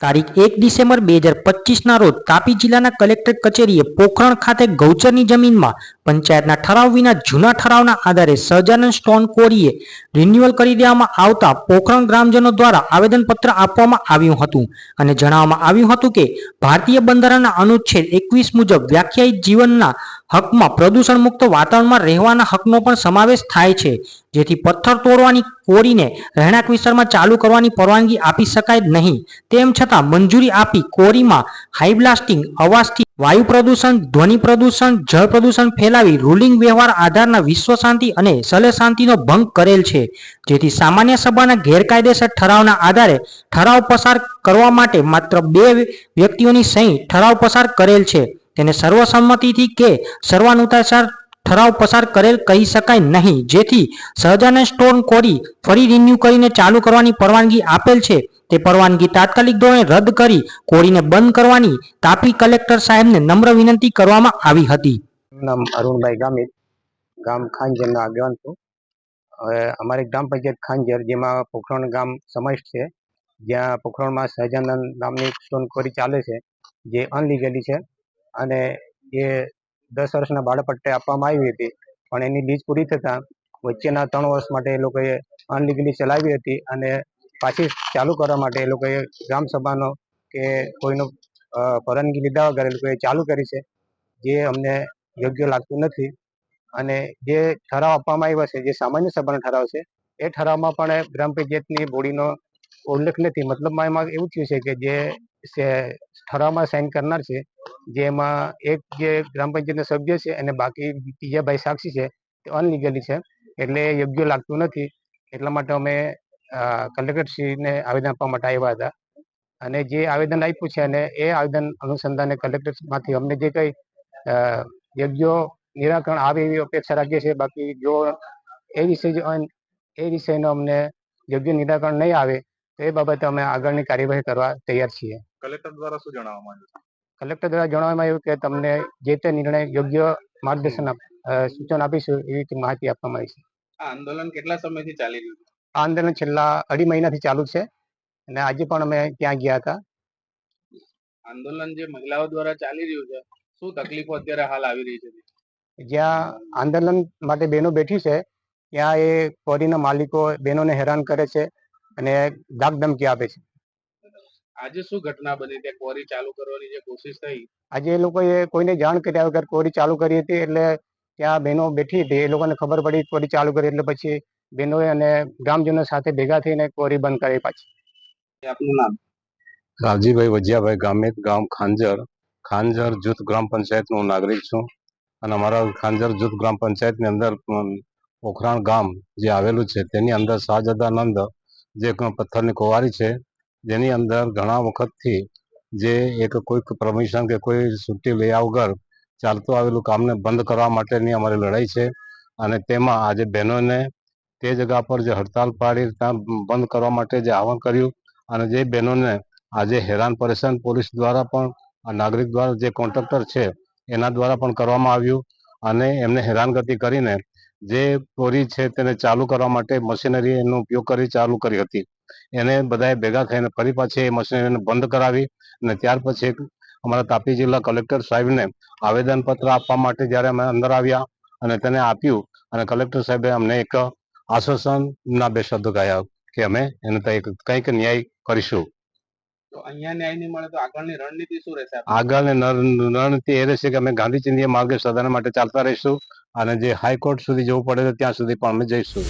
તારીખ એક ડિસેમ્બર બે હજાર પચીસના રોજ તાપી જિલ્લાના કલેક્ટર કચેરીએ પોખરણ ખાતે ગૌચરની જમીનમાં પંચાયતના ઠરાવ વિના જૂના ઠરાવના આધારે સહજાનંદ સ્ટોન કોરીએ રિન્યુઅલ કરી દેવામાં આવતા પોખરણ ગ્રામજનો દ્વારા આવેદનપત્ર આપવામાં આવ્યું હતું અને જણાવવામાં આવ્યું હતું કે ભારતીય બંધારણના અનુચ્છેદ એકવીસ મુજબ વ્યાખ્યાયિત જીવનના હકમાં પ્રદૂષણ મુક્ત વાતાવરણમાં રહેવાના હકનો પણ સમાવેશ થાય છે. જેથી પથ્થર તોડવાની કોરીને રહેણાંક વિસ્તારમાં ચાલુ કરવાની પરવાનગી આપી શકાય નહીં. તેમ છતાં મંજૂરી આપી કોરીમાં હાઈ બ્લાસ્ટિંગ અવાજથી વાયુ પ્રદૂષણ, ધ્વનિ પ્રદૂષણ, જળ પ્રદૂષણ ફેલાવી રૂલિંગ વ્યવહાર આધારના વિશ્વ શાંતિ અને સલે શાંતિનો ભંગ કરેલ છે. જેથી સામાન્ય સભાના ગેરકાયદેસર ઠરાવના આધારે ઠરાવ પસાર કરવા માટે માત્ર બે વ્યક્તિઓની સહી ઠરાવ પસાર કરેલ છે. તેને સર્વસંમતિથી કે સર્વાનુસાર ઠરાવ પસાર કરેલ કહી શકાય નહીં. જેથી સહજાનંદ સ્ટોન કોરી ફરી રિન્યુ કરીને ચાલુ કરવાની પરવાનગી આપેલ છે. તે પરવાનગી તાત્કાલિક ધોરણે રદ કરી કોરીને બંધ કરવાની તાપી કલેક્ટર સાહેબને નમ્ર વિનંતી કરવામાં આવી હતી. નામ અરુણભાઈ ગામિત, ગામ ખાંજરના આગેવાન છું. અમારી ગ્રામ પંચાયત ખાંજર, જેમાં પોખરણ ગામ સમાવિષ્ટ છે. જ્યાં પોખરણમાં સહજાનંદ નામની સ્ટોન કોરી ચાલે છે, જે અનલીગલી છે. અને એ દસ વર્ષના બાળપટ્ટે આપવામાં આવી હતી. પણ એની લીઝ પૂરી થતાં વચ્ચેના ત્રણ વર્ષ માટે એ લોકોએ અનલીગલી ચલાવી હતી અને પાછી ચાલુ કરવા માટે એ લોકોએ ગ્રામસભાનો કે કોઈનો પરવાનગી લીધા વગર એ લોકોએ ચાલુ કરી છે, જે અમને યોગ્ય લાગતું નથી. અને જે ઠરાવ આપવામાં આવ્યો છે, જે સામાન્ય સભાનો ઠરાવ છે, એ ઠરાવમાં પણ ગ્રામ પંચાયતની બોડીનો ઉલ્લેખ નથી. મતલબમાં એમાં એવું થયું છે કે જે ઠરાવમાં સાઇન કરનાર છે, જેમાં એક જે ગ્રામ પંચાયતના સભ્ય છે અને બાકી ત્રીજા ભાઈ સાક્ષી છે, તે અનલીગલી છે, એટલે યોગ્ય લાગતું નથી. એટલા માટે અમે કલેક્ટરશ્રીને આવેદન આપવા માટે આવ્યા હતા. અને જે આવેદન આપ્યું છે અને એ આવેદન અનુસંધાને કલેક્ટરમાંથી અમને જે કંઈ યોગ્ય નિરાકરણ આવે એવી અપેક્ષા રાખીએ છીએ, બાકી જો એ વિષય એ વિષયનો અમને યોગ્ય નિરાકરણ નહીં આવે, તો એ બાબતે અમે આગળની કાર્યવાહી કરવા તૈયાર છીએ. કલેક્ટર દ્વારા શું જણાવવામાં આવ્યું કલેક્ટર દ્વારા જણાવવામાં આવ્યું કે તમને જે તે નિર્ણય યોગ્ય માર્ગદર્શન સૂચન આપીશું એવી રીતે માહિતી આપવામાં આવી છે. આ આંદોલન કેટલા સમયથી ચાલી રહ્યું આ આંદોલન છેલ્લા અઢી મહિનાથી ચાલુ છે અને આજે પણ અમે ત્યાં ગયા હતા. આંદોલન જે મહિલાઓ દ્વારા ચાલી રહ્યું છે શું તકલીફો અત્યારે હાલ આવી રહી છે? જ્યાં આંદોલન માટે બહેનો બેઠી છે ત્યાં એ કોરીના માલિકો બહેનોને હેરાન કરે છે અને ધાક ધમકી આપે છે. આજે શું ઘટના બની ત્યાં ક્વોરી ચાલુ કરવાની જે કોશિશ થઈ? આજે એ લોકોએ કોઈને જાણ કર્યા વગર કોરી ચાલુ કરી હતી એટલે ત્યાં બહેનો બેઠી હતી. એ લોકોને ખબર પડી કોરી ચાલુ કરી એટલે પછી બહેનોએ અને ગ્રામજનો સાથે ભેગા થઈને કોરી બંધ કરી પાછી. આપનું નામ? રાવજીભાઈ વજિયાભાઈ ગામિત ગામ ખાંજર. ખાંજર જૂથ ગ્રામ પંચાયતનો નાગરિક છું. અને અમારા ખાંજર જૂથ ગ્રામ પંચાયતની અંદર પોખરાણ ગામ જે આવેલું છે તેની અંદર શાહજદાનંદ જે પથ્થરની કુવારી છે જેની અંદર ઘણા વખતથી જે એક કોઈક પરમિશન કે કોઈ છુટ્ટી લયા વગર ચાલતું આવેલું કામને બંધ કરવા માટેની અમારી લડાઈ છે. અને તેમાં આજે બહેનોને તે જગા પર જે હડતાલ પાડી ત્યાં બંધ કરવા માટે જે આહવાન કર્યું અને જે બહેનોને આજે હેરાન પરેશાન પોલીસ દ્વારા પણ નાગરિક દ્વારા જે કોન્ટ્રાક્ટર છે, એના દ્વારા પણ કરવામાં આવ્યું અને એમને હેરાનગતિ કરીને જે ચોરી છે તેને ચાલુ કરવા માટે મશીનરી એનો ઉપયોગ કરી ચાલુ કરી હતી. એને બધાએ ભેગા થઈને ફરી પાછી એ મશીનરીને બંધ કરાવી અને ત્યાર પછી અમારા તાપી જિલ્લા કલેક્ટર સાહેબને આવેદનપત્ર આપવા માટે જ્યારે અમે અંદર આવ્યા અને તેને આપ્યું અને કલેક્ટર સાહેબે અમને એક આશ્વાસનના બે શબ્દો ગાયા કે અમે એને કંઈક ન્યાય કરીશું. તો અહીંયા ન્યાય નહીં મળે તો આગળની રણનીતિ શું રહેશે? આપની? આગળ રણનીતિ એ રહેશે કે અમે ગાંધી ચિંધ્ય માર્ગે સદાને માટે ચાલતા રહીશું. અને જે હાઈકોર્ટ સુધી જવું પડે ત્યાં સુધી પણ અમે જઈશું.